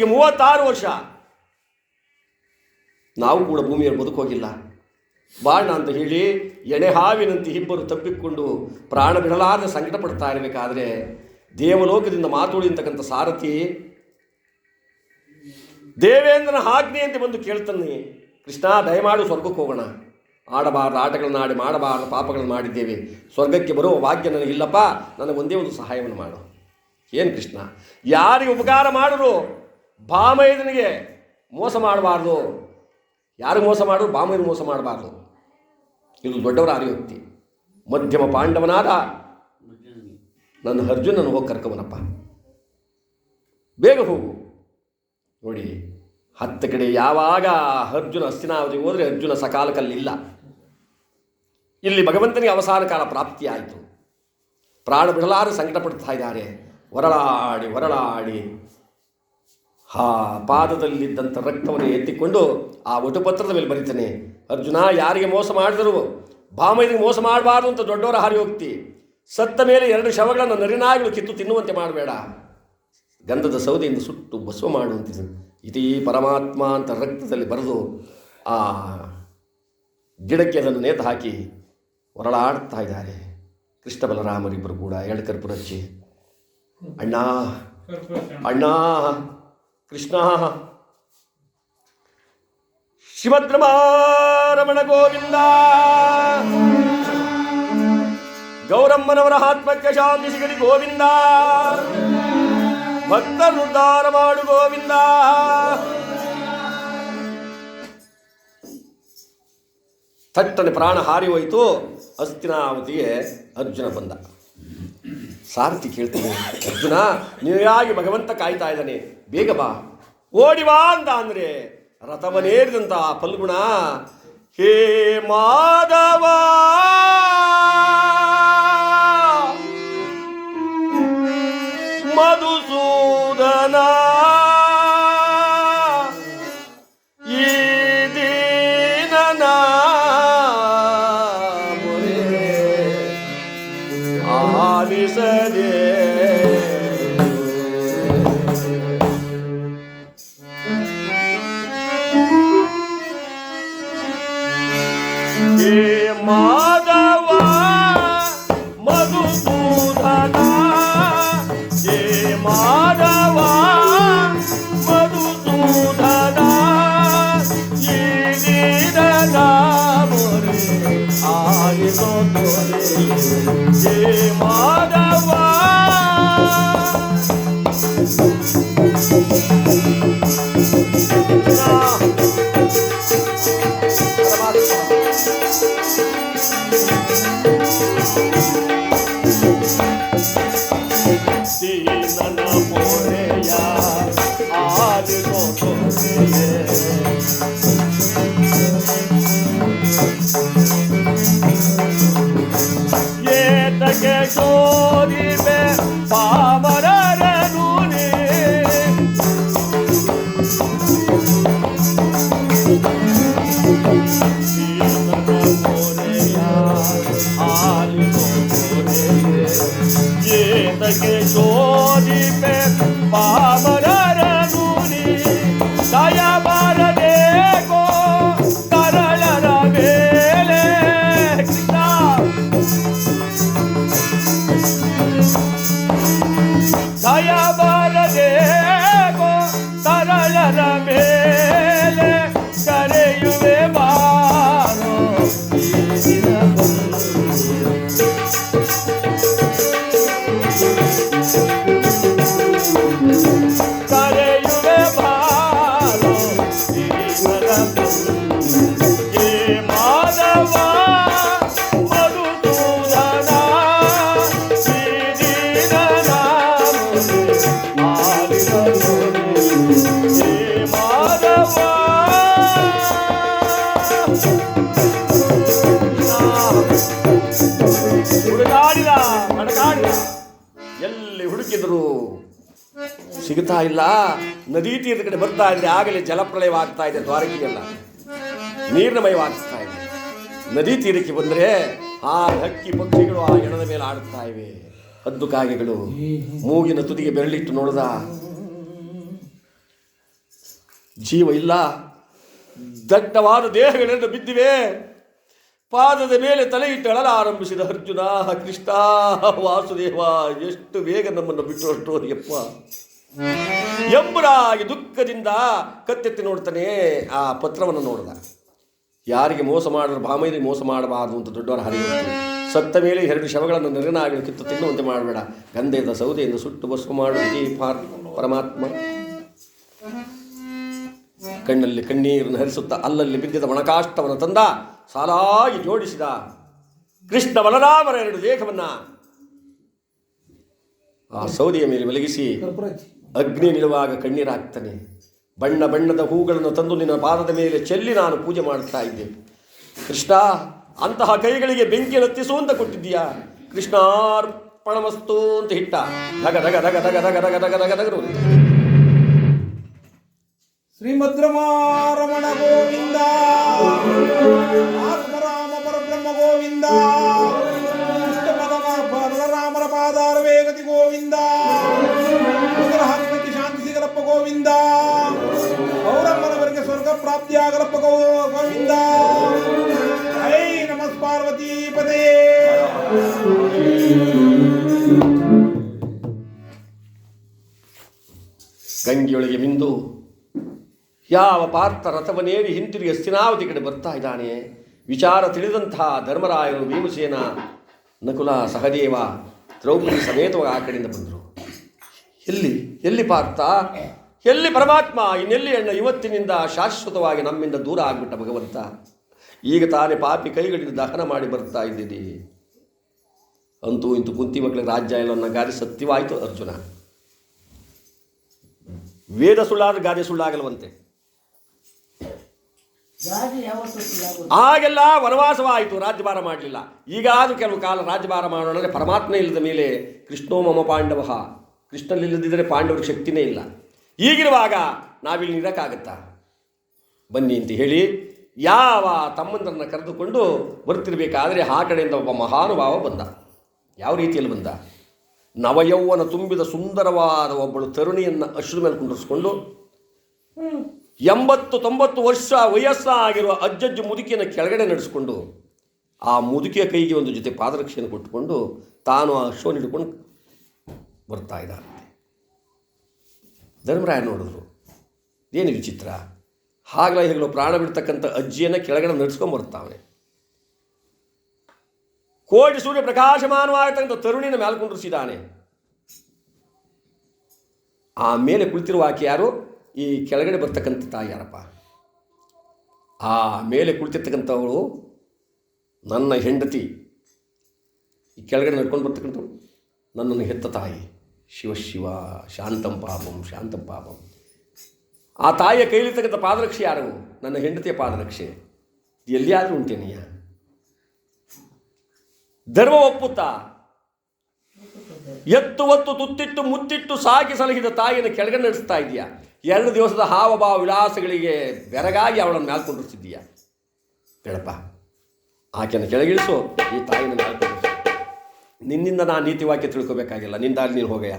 ಇವತ್ತಿಗೆ ಮೂವತ್ತಾರು ವರ್ಷ. ನಾವು ಕೂಡ ಭೂಮಿಯಲ್ಲಿ ಬದುಕೋಗಿಲ್ಲ ಬಾಣ ಅಂತ ಹೇಳಿ ಎಣೆ ಹಾವಿನಂತೆ ಇಬ್ಬರು ತಪ್ಪಿಕೊಂಡು ಪ್ರಾಣ ಬಿಡಲಾರದೆ ಸಂಕಟ ಪಡ್ತಾ ಇರಬೇಕಾದ್ರೆ ದೇವಲೋಕದಿಂದ ಮಾತುಳಿಂತಕ್ಕಂಥ ಸಾರಥಿ ದೇವೇಂದ್ರನ ಅಂತ ಬಂದು ಕೇಳ್ತಾನೆ, ಕೃಷ್ಣ, ದಯಮಾಡು ಸ್ವರ್ಗಕ್ಕೆ ಹೋಗೋಣ. ಆಡಬಾರ್ದು, ಆಟಗಳನ್ನ ಆಡಿ ಮಾಡಬಾರ್ದು, ಪಾಪಗಳನ್ನು ಮಾಡಿದ್ದೇವೆ. ಸ್ವರ್ಗಕ್ಕೆ ಬರುವ ಭಾಗ್ಯ ನನಗಿಲ್ಲಪ್ಪ ನನಗೆ ಒಂದೇ ಸಹಾಯವನ್ನು ಮಾಡು. ಏನು ಕೃಷ್ಣ? ಯಾರಿಗೆ ಉಪಕಾರ ಮಾಡಿದ್ರು? ಭಾಮೈದನಿಗೆ ಮೋಸ ಮಾಡಬಾರ್ದು. ಯಾರು ಮೋಸ ಮಾಡು? ಭಾಮೈದನಿಗೆ ಮೋಸ ಮಾಡಬಾರ್ದು. ಇದು ದೊಡ್ಡವರ ಅಭಿವ್ಯಕ್ತಿ ಮಧ್ಯಮ ಪಾಂಡವನಾದ ನನ್ನ ಅರ್ಜುನನ ಹೋಗಿ ಕರ್ಕವನಪ್ಪ ಬೇಗ ಹೋಗು. ನೋಡಿ, ಹತ್ತು ಕಡೆ ಯಾವಾಗ ಅರ್ಜುನ ಹಸ್ತಿನಾವಧಿ ಹೋದರೆ ಅರ್ಜುನ ಸಕಾಲಕಲ್ಲಿಲ್ಲ. ಇಲ್ಲಿ ಭಗವಂತನಿಗೆ ಅವಸಾನ ಕಾಲ ಪ್ರಾಪ್ತಿಯಾಯಿತು. ಪ್ರಾಣ ಬಿಡಲಾರು ಸಂಕಟ ಪಡ್ತಾ ಇದ್ದಾರೆ. ಹೊರಳಾಡಿ ಹೊರಳಾಡಿ ಆ ಪಾದದಲ್ಲಿದ್ದಂಥ ರಕ್ತವನ್ನು ಎತ್ತಿಕೊಂಡು ಆ ಒಟುಪತ್ರದ ಮೇಲೆ ಬರೀತಾನೆ ಅರ್ಜುನ ಯಾರಿಗೆ ಮೋಸ ಮಾಡಿದರು ಭಾಮೈದಿಗೆ ಮೋಸ ಮಾಡಬಾರ್ದು ಅಂತ ದೊಡ್ಡವರ ಹಾರಿ ಹೋಗ್ತಿ. ಸತ್ತ ಮೇಲೆ ಎರಡು ಶವಗಳನ್ನು ನರಿನಾಗಲು ಕಿತ್ತು ತಿನ್ನುವಂತೆ ಮಾಡಬೇಡ. ಗಂಧದ ಸೌದೆಯಿಂದ ಸುಟ್ಟು ಬಸವ ಮಾಡುವಂತಿದ್ದ ಇಡೀ ಪರಮಾತ್ಮ ಅಂತ ರಕ್ತದಲ್ಲಿ ಬರೆದು ಆ ಗಿಡಕ್ಕೆ ಅದನ್ನು ನೇತು ಹಾಕಿ ಹೊರಳಾಡ್ತಾ ಇದ್ದಾರೆ. ಕೃಷ್ಣ ಬಲರಾಮರಿಬ್ಬರು ಕೂಡ ಎಳಕರ್ಪು ರಚ್ಚಿ ಅಣ್ಣ. ಅಣ್ಣ ಕೃಷ್ಣ. ಶಿವದ್ರಮಾರಮಣ ಗೋವಿಂದ ಗೌರಮ್ಮನವರ ಆತ್ಮಕ್ಕೆ ಶಾಂತಿ ಸಿಗಲಿ ಗೋವಿಂದ. ಭಕ್ತರು ಉದ್ಧಾರ ಮಾಡು ಗೋವಿಂದ. ಥಟ್ಟನೆ ಪ್ರಾಣ ಹಾರಿ ಹೋಯಿತು. ಅಸ್ತಿನಾವತಿಗೆ ಅರ್ಜುನ ಬಂದ. ಸಾರಥಿ ಕೇಳ್ತೀನಿ. ಅರ್ಜುನ ನೀಯಾಗಿ ಭಗವಂತ ಕಾಯ್ತಾ ಇದ್ದಾನೆ. ಬೇಗ ಬಾ. ಓಡಿ ಬಾ ಅಂತ ಅಂದ್ರೆ ರಥವನೇರಿದಂತ ಆ ಫಲ್ಗುಣ. ಹೇ Madhava! Hadi motor diye Yete que ಸಿಗ್ತಾ ಇಲ್ಲ? ನದಿ ತೀರದ ಕಡೆ ಬರ್ತಾ ಇದೆ ಆಗಲೇ ಜಲಪ್ರಳಯವಾಗ್ತಾ ಇದೆ ದ್ವಾರಕೆಗೆಲ್ಲ ನೀರ್ನಮಯವಾಗ್ತಾ ಇದೆ. ನದಿ ತೀರಕ್ಕೆ ಬಂದರೆ ಆ ಹಕ್ಕಿ ಪಕ್ಷಿಗಳು ಆ ಹೆಣದ ಮೇಲೆ ಆಡುತ್ತಾ ಇವೆ. ಹದ್ದು ಕಾಗೆಗಳು ಮೂಗಿನ ತುದಿಗೆ ಬೆರಳಿಟ್ಟು ನೋಡ್ದ. ಜೀವ ಇಲ್ಲ. ದಟ್ಟವಾದ ದೇಹಗಳೆಂದು ಬಿದ್ದಿವೆ. ಪಾದದ ಮೇಲೆ ತಲೆ ಇಟ್ಟು ಅಳಲಾರಂಭಿಸಿದ ಅರ್ಜುನ, ಕೃಷ್ಣ, ವಾಸುದೇವ, ಎಷ್ಟು ಬೇಗ ನಮ್ಮನ್ನು ಬಿಟ್ಟು ಹೊರಟೋರಿಯಪ್ಪ ಎಂಬುದಾಗಿ ದುಃಖದಿಂದ ಕತ್ತೆತ್ತಿ ನೋಡ್ತಾನೆ ಆ ಪತ್ರವನ್ನು ನೋಡಿದ. ಯಾರಿಗೆ ಮೋಸ ಮಾಡಿದ್ರು ಭಾಮೈರಿಗೆ ಮೋಸ ಮಾಡಬಾರದು ಅಂತ ದೊಡ್ಡವರ ಹರಿ ಸತ್ತ ಮೇಲೆ ಎರಡು ಶವಗಳನ್ನು ನೆರನಾಗಿ ಕಿತ್ತು ತಿನ್ನುವಂತೆ ಮಾಡಬೇಡ. ಗಂಧೆಯಿಂದ ಸೌದೆಯಿಂದ ಸುಟ್ಟು ಭಸ್ಮ ಮಾಡು ಪಾರ್- ಪರಮಾತ್ಮ. ಕಣ್ಣಲ್ಲಿ ಕಣ್ಣೀರನ್ನು ಹರಿಸುತ್ತ ಅಲ್ಲಲ್ಲಿ ಬಿದ್ದಿದ ಮಣಕಾಷ್ಟವನ್ನು ತಂದ, ಸಾಲಾಗಿ ಜೋಡಿಸಿದ. ಕೃಷ್ಣ ಬಲರಾಮರ ಎರಡು ದೇಹವನ್ನ ಆ ಸೌದೆಯ ಮೇಲೆ ಮಲಗಿಸಿ ಅಗ್ನಿ ನಿಲ್ಲುವಾಗ ಕಣ್ಣೀರಾಗ್ತಾನೆ ಬಣ್ಣ ಬಣ್ಣದ ಹೂಗಳನ್ನು ತಂದು ನಿನ್ನ ಪಾದದ ಮೇಲೆ ಚೆಲ್ಲಿ ನಾನು ಪೂಜೆ ಮಾಡುತ್ತಾ ಇದ್ದೆ ಕೃಷ್ಣ, ಅಂತಹ ಕೈಗಳಿಗೆ ಬೆಂಕಿ ಹತ್ತಿಸು ಅಂತ ಕೊಟ್ಟಿದ್ದೀಯಾ? ಕೃಷ್ಣಾರ್ಪಣಮಸ್ತು ಅಂತ ಹಿಟ್ಟ. ಧಗ ಧಗ ಧಗ ಧಗ ಧಗ ಧಗ ಧಗ ಧಗ ಧಗರು. ಶ್ರೀಮದ್ರಮಾರಮಣ ಗೋವಿಂದ. ಆತ್ಮರಾಮ ಪರಬ್ರಹ್ಮ ಗೋವಿಂದ. ಗಂಗೆಯೊಳಗೆ ಮಿಂದು ಯಾವ ಪಾರ್ಥ ರಥವನೇರಿ ಹಿಂತಿರುಗಿ ಹಸ್ತಿನಾವತಿ ಕಡೆ ಬರ್ತಾ ಇದ್ದಾನೆ. ವಿಚಾರ ತಿಳಿದಂತಹ ಧರ್ಮರಾಯರು ಭೀಮಸೇನ, ನಕುಲ, ಸಹದೇವ, ದ್ರೌಪದಿ ಸಮೇತವಾಗಿ ಆ ಕಡೆಯಿಂದ ಬಂದರು. ಎಲ್ಲಿ ಎಲ್ಲಿ ಪಾರ್ಥ? ಎಲ್ಲಿ ಪರಮಾತ್ಮ? ಇನ್ನೆಲ್ಲಿ ಅಣ್ಣ ಇವತ್ತಿನಿಂದ ಶಾಶ್ವತವಾಗಿ ನಮ್ಮಿಂದ ದೂರ ಆಗಿಬಿಟ್ಟ ಭಗವಂತ? ಈಗ ತಾನೇ ಪಾಪಿ ಕೈಗಳಿಂದ ದಹನ ಮಾಡಿ ಬರ್ತಾ ಇದ್ದೀರಿ. ಅಂತೂ ಇಂತೂ ಕುಂತಿ ಮಕ್ಕಳಿಗೆ ರಾಜ್ಯ ಎಲ್ಲ ಗಾರಿ ಸತ್ಯವಾಯಿತು ಅರ್ಜುನ. ವೇದ ಸುಳ್ಳಾದ್ರೆ ಗಾದೆ ಸುಳ್ಳಾಗಲ್ವಂತೆ. ಆಗೆಲ್ಲ ವನವಾಸವಾಯಿತು ರಾಜ್ಯಭಾರ ಮಾಡಲಿಲ್ಲ. ಈಗಾದರೂ ಕೆಲವು ಕಾಲ ರಾಜ್ಯಭಾರ ಮಾಡೋಣ ಅಂದರೆ ಪರಮಾತ್ಮ ಇಲ್ಲದ ಮೇಲೆ ಕೃಷ್ಣೋ ಮಮ ಪಾಂಡವ. ಕೃಷ್ಣನಿಲ್ಲದಿದ್ದರೆ ಪಾಂಡವರಿಗೆ ಶಕ್ತಿನೇ ಇಲ್ಲ. ಈಗಿರುವಾಗ ನಾವಿಲ್ಲಿ ಇರೋಕ್ಕಾಗತ್ತಾ? ಬನ್ನಿ ಅಂತ ಹೇಳಿ ಯಾವ ತಮ್ಮಂದರನ್ನು ಕರೆದುಕೊಂಡು ಬರ್ತಿರಬೇಕಾದ್ರೆ ಆ ಕಡೆಯಿಂದ ಒಬ್ಬ ಮಹಾನುಭಾವ ಬಂದ. ಯಾವ ರೀತಿಯಲ್ಲಿ ಬಂದ? ನವಯೌವನ ತುಂಬಿದ ಸುಂದರವಾದ ಒಬ್ಬಳು ತರುಣಿಯನ್ನು ಅಶ್ರು ಮೇಲೆ ಕುಂಡಿಸ್ಕೊಂಡು ಎಂಬತ್ತು ತೊಂಬತ್ತು ವರ್ಷ ವಯಸ್ಸಾಗಿರುವ ಅಜ್ಜಜ್ಜು ಮುದುಕಿಯನ್ನು ಕೆಳಗಡೆ ನಡೆಸ್ಕೊಂಡು, ಆ ಮುದುಕಿಯ ಕೈಗೆ ಒಂದು ಜೊತೆ ಪಾದರಕ್ಷೆಯನ್ನು ಕೊಟ್ಟುಕೊಂಡು ತಾನು ಆ ಅಶ್ವನ ಹಿಡ್ಕೊಂಡು ಬರ್ತಾ ಇದ್ದಾನೆ ಧರ್ಮರಾಯ ನೋಡಿದ್ರು, ಏನು ವಿಚಿತ್ರ? ಹಾಗಲ ಹೇಗಲು ಪ್ರಾಣ ಬಿಡ್ತಕ್ಕಂಥ ಅಜ್ಜಿಯನ್ನು ಕೆಳಗಡೆ ನಡೆಸ್ಕೊಂಡು ಬರ್ತಾವೆ ಕೋಟಿ ಸೂರ್ಯ ಪ್ರಕಾಶಮಾನವಾಗತಕ್ಕಂಥ ತರುಣಿನ ಮೇಲೆ ಕುಂಡ್ರಿಸಿದ್ದಾನೆ. ಆ ಮೇಲೆ ಕುಳಿತಿರುವ ಆಕೆ ಯಾರು? ಈ ಕೆಳಗಡೆ ಬರ್ತಕ್ಕಂಥ ತಾಯಿ ಯಾರಪ್ಪ? ಆ ಮೇಲೆ ಕುಳಿತಿರ್ತಕ್ಕಂಥವಳು ನನ್ನ ಹೆಂಡತಿ. ಈ ಕೆಳಗಡೆ ನಡ್ಕೊಂಡು ಬರ್ತಕ್ಕಂಥವಳು ನನ್ನನ್ನು ಹೆತ್ತ ತಾಯಿ. ಶಿವ ಶಿವ, ಶಾಂತಂ ಪಾಪಂ ಶಾಂತಂ ಪಾಪಂ. ಆ ತಾಯಿಯ ಕೈಲಿರ್ತಕ್ಕಂಥ ಪಾದರಕ್ಷೆ ಯಾರು? ನನ್ನ ಹೆಂಡತಿಯ ಪಾದರಕ್ಷೆ. ಎಲ್ಲಿಯಾದರೂ ಉಂಟೇನೆಯ ಧರ್ಮ ಒಪ್ಪುತ್ತಾ? ಎತ್ತು ಒತ್ತು ತುತ್ತಿಟ್ಟು ಮುತ್ತಿಟ್ಟು ಸಾಕಿ ಸಲಹಿದ ತಾಯಿಯನ್ನು ಕೆಳಗಡೆ ನಡೆಸ್ತಾ ಇದೆಯಾ ಎರಡು ದಿವಸದ ಹಾವಭಾವ ವಿಳಾಸಗಳಿಗೆ ಬೆರಗಾಗಿ ಅವಳನ್ನು ಮ್ಯಾಲ್ಕೊಂಡಿರ್ತಿದ್ದೀಯ? ಬೇಡಪ್ಪ ಆಕೆಯನ್ನು ಕೆಳಗಿಳಿಸು, ಈ ತಾಯಿನ ಮ್ಯಾಲ್ಕೊಂಡಿಸು ನಿನ್ನಿಂದ ನಾನು ನೀತಿ ವಾಕ್ಯ ತಿಳ್ಕೊಬೇಕಾಗಿಲ್ಲ. ನಿಂದಾಗಿ ನೀನು ಹೋಗಯ್ಯ.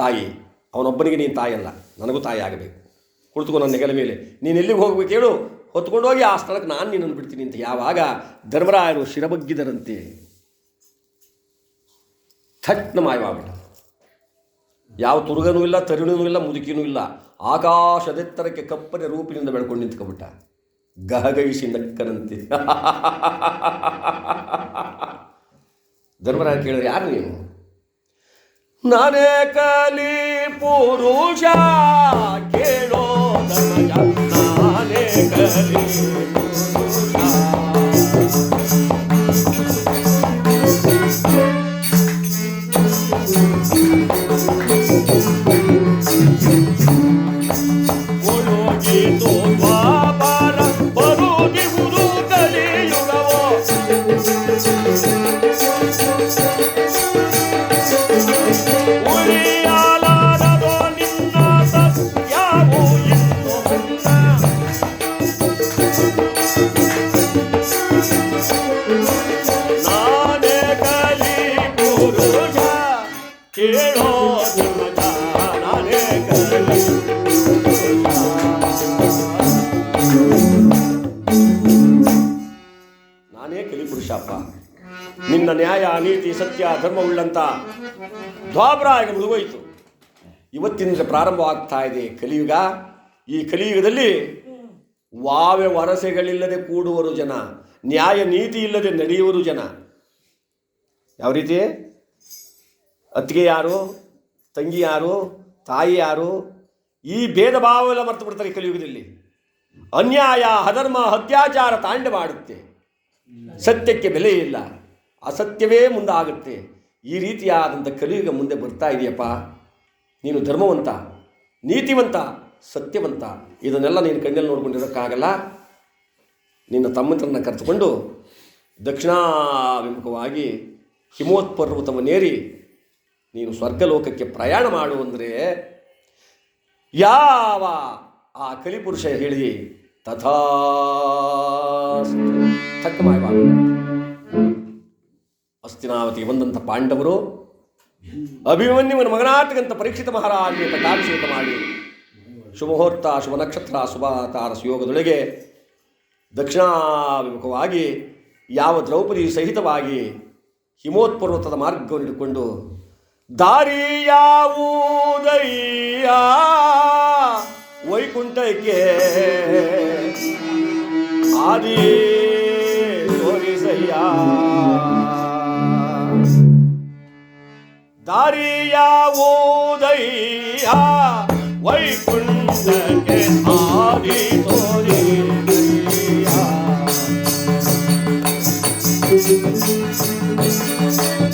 ತಾಯಿ, ಅವನೊಬ್ಬನಿಗೆ ನೀನು ತಾಯಿಯಲ್ಲ ನನಗೂ ತಾಯಿ ಆಗಬೇಕು. ಕುಳಿತುಕೊ ನನ್ನ ನೆಗಲ ಮೇಲೆ. ನೀನು ಎಲ್ಲಿಗೆ ಹೋಗ್ಬೇಕು ಹೇಳು? ಹೊತ್ಕೊಂಡೋಗಿ ಆ ಸ್ಥಳಕ್ಕೆ ನಾನು ನಿನ್ನನ್ನು ಬಿಡ್ತೀನಿ ಅಂತ ಯಾವಾಗ ಧರ್ಮರಾಯರು ಶಿರಬಗ್ಗಿದರಂತೆ. ಥಟ್ನ ಮಾಯವಾಗ್ಬಿಟ್ಟ ಯಾವ ತುರುಗನೂ ಇಲ್ಲ, ತರುಣನೂ ಇಲ್ಲ, ಮುದುಕಿನೂ ಇಲ್ಲ. ಆಕಾಶದೆತ್ತರಕ್ಕೆ ಕಪ್ಪನೆ ರೂಪಿನಿಂದ ಬೆಳ್ಕೊಂಡು ನಿಂತ್ಕೊಬಿಟ್ಟ. ಗಹಗೈಸಿ ನಕ್ಕನಂತೆ. ಧರ್ಮರಾಯ ಕೇಳಿದ್ರೆ ಯಾರು ನೀನು ನಾನೇ ಕಲಿ ಪುರುಷ, ಕೇಳೋ Thank. ನಾನೇ ಕಲಿ ಪುರುಷಪ್ಪ. ನಿನ್ನ ನ್ಯಾಯ, ನೀತಿ, ಸತ್ಯ ಧರ್ಮವುಳ್ಳಂತ ದ್ವಾಬ್ರ ಆಗಿ ಮುಳುಗೋಯ್ತು ಇವತ್ತಿನಿಂದ ಪ್ರಾರಂಭವಾಗ್ತಾ ಇದೆ ಕಲಿಯುಗ. ಈ ಕಲಿಯುಗದಲ್ಲಿ ವಾವೆ ವರಸೆಗಳಿಲ್ಲದೆ ಕೂಡುವರು ಜನ, ನ್ಯಾಯ ನೀತಿ ಇಲ್ಲದೆ ನಡೆಯುವರು ಜನ. ಯಾವ ರೀತಿ? ಅತ್ತಿಗೆ ಯಾರು? ತಂಗಿ ಯಾರು? ತಾಯಿ ಯಾರು? ಈ ಭೇದ ಭಾವವೆಲ್ಲ ಮರ್ತು ಬಿಡ್ತಾರೆ ಕಲಿಯುಗದಲ್ಲಿ. ಅನ್ಯಾಯ, ಅಧರ್ಮ, ಅತ್ಯಾಚಾರ ತಾಂಡವಾಡುತ್ತೆ. ಸತ್ಯಕ್ಕೆ ಬೆಲೆ ಇಲ್ಲ. ಅಸತ್ಯವೇ ಮುಂದಾಗುತ್ತೆ. ಈ ರೀತಿಯಾದಂಥ ಕಲಿಯುಗ ಮುಂದೆ ಬರ್ತಾ ಇದೆಯಪ್ಪ. ನೀನು ಧರ್ಮವಂತ, ನೀತಿವಂತ ಸತ್ಯವಂತ. ಇದನ್ನೆಲ್ಲ ನೀನು ಕಣ್ಣಲ್ಲಿ ನೋಡ್ಕೊಂಡಿರೋಕ್ಕಾಗಲ್ಲ. ನಿನ್ನ ತಮ್ಮಂತರನ್ನ ಕರೆದುಕೊಂಡು ದಕ್ಷಿಣಾಭಿಮುಖವಾಗಿ ಹಿಮೋತ್ಪರ್ವತವನ್ನೇರಿ ನೀನು ಸ್ವರ್ಗಲೋಕಕ್ಕೆ ಪ್ರಯಾಣ ಮಾಡು ಅಂದರೆ ಯಾವ ಆ ಕಲಿಪುರುಷ ಹೇಳಿ ತಥಾ ತಕ್ಕ ಅಸ್ತಿನಾವತಿ ಬಂದಂಥ ಪಾಂಡವರು ಅಭಿಮನ್ಯುವನ ಮಗನಾಟಕಂತ ಪರೀಕ್ಷಿತ ಮಹಾರಾಜ ಪಟ್ಟಾಭಿಷೇಕ ಮಾಡಿ ಶುಭಮುಹೂರ್ತ ಶುಭ ನಕ್ಷತ್ರ ಶುಭ ತಾರಸ ಯೋಗದೊಳಗೆ ದಕ್ಷಿಣಾಭಿಮುಖವಾಗಿ ಯಾವ ದ್ರೌಪದಿ ಸಹಿತವಾಗಿ ಹಿಮೋತ್ಪರ್ವತದ ಮಾರ್ಗವನ್ನು ಹಿಡ್ಕೊಂಡು ದಾರಿಯಾವುದಯ್ಯ ವೈಕುಂಠಕ್ಕೆ ಆದಿ ತೋರಿಸಯ್ಯ ದಾರಿ ಯಾವುದಯ್ಯ ವೈಕುಂಠಕ್ಕೆ ಆದಿ ತೋರಿಸಯ್ಯ ದಾರಿಯ